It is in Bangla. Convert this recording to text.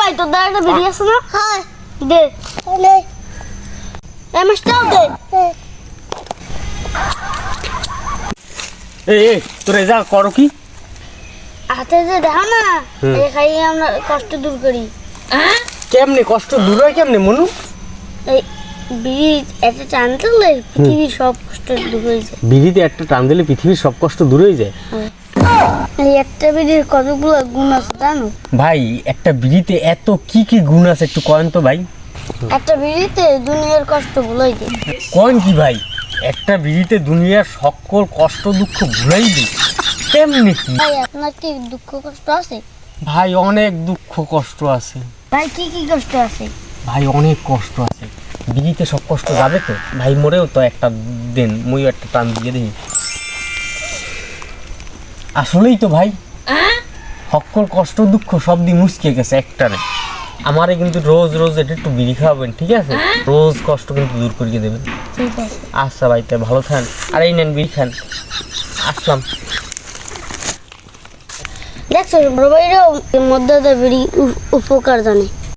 ভাই তোর দ্বারা একটা বিড়ি আছে না? হ্যাঁ। দে। নে এই মাছটাও দে। এই এই তোর এই যা করো কি? হাতে যে দেখো না। এই খাইয়ে আমরা কষ্ট দূর করি। কেমনে কষ্ট দূর হয় কেমনে মনু? এই বিড়ি একটা টান তুললে পৃথিবীর সব কষ্ট দূর হয়ে যায়। বিড়িতে একটা টান দিলে পৃথিবীর সব কষ্ট দূর হয়ে যায়। এই একটা বিড়ির কতগুলো গুণ আছে জানো? ভাই একটা বিড়িতে এত কি কি গুণ আছে একটু কয়েন তো ভাই। একটা বিড়িতে দুনিয়ার কষ্ট ভুলাই যায় কয়েন কি ভাই? একটা বিড়িতে দুনিয়ার সকল কষ্ট দুঃখ ভুলাই দিই। তেমনি কি? ভাই আপনার কি দুঃখ কষ্ট আছে? ভাই অনেক দুঃখ কষ্ট আছে। ভাই কি কি কষ্ট আছে? ভাই অনেক কষ্ট আছে। বিড়িতে সব কষ্ট যাবে তো? ভাই মরেও তো একটা দেন মই একটা টান দিয়ে দিই। আসলেই তো ভাই। সকল কষ্ট দুঃখ সব দিয়ে মুসকে গেছে একটারে। আমারে কিন্তু রোজ রোজ এটা একটু বিড়ি খাওয়াবেন ঠিক আছে? রোজ কষ্ট কিন্তু দূর করিয়ে দেবেন। আচ্ছা ভাই তাই ভালো খান আর এই নেন বিড়ি খান। আসলাম। দেখছ বড় ভাইরাও মধ্যে বিড়ি উপকার জানে।